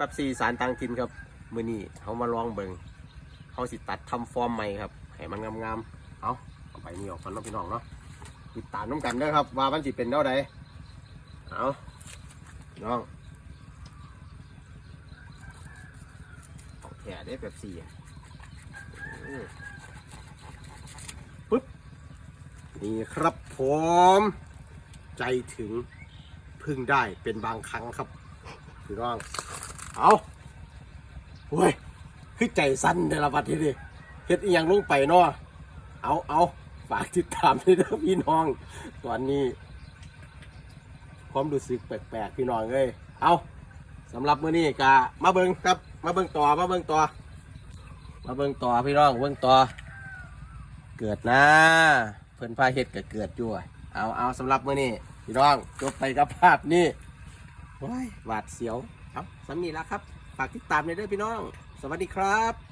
ป๊บซีสารต่างถิ่นครับมือนี้เขามาลองเบิงเขาสิตัดทำฟอร์มใหม่ครับให้มันงามๆเอาเอาไปนี่ออกกันเนาะพี่น้องเนาะติดตามน้ำกันด้อครับ ว่ามันสิเป็นเท่าใดเอาน้องของแท้ได้แบบสี่อะปึ๊บนี่ครับผมใจถึงพึ่งได้เป็นบางครั้งครับพี่น้อง เอาเฮ้ยคือใจสั้นในละบัดทีนี้เฮ็ดอีหยังลงไปเนาะเอาเอาฝากติดตามด้วยนะพี่น้อง ตอนนี้ความรู้สึกแปลกๆพี่น้องเอ้ยเอาสำหรับมื้อนี้กะมาเบิ่งครับ มาเบิ่งต่อมาเบิ่งต่อมาเบิ่งต่อพี่น้องเบิ่งต่อเกิดนะเพิ่นพาเฮ็ดก็เกิดอยู่เอาเอาสำหรับมื้อนี้พี่น้องจบไปกับภาพนี้ว้ายหวาดเสียว เอาสำนีแล้วครับ ฝากติดตามเลยด้อพี่น้อง สวัสดีครับ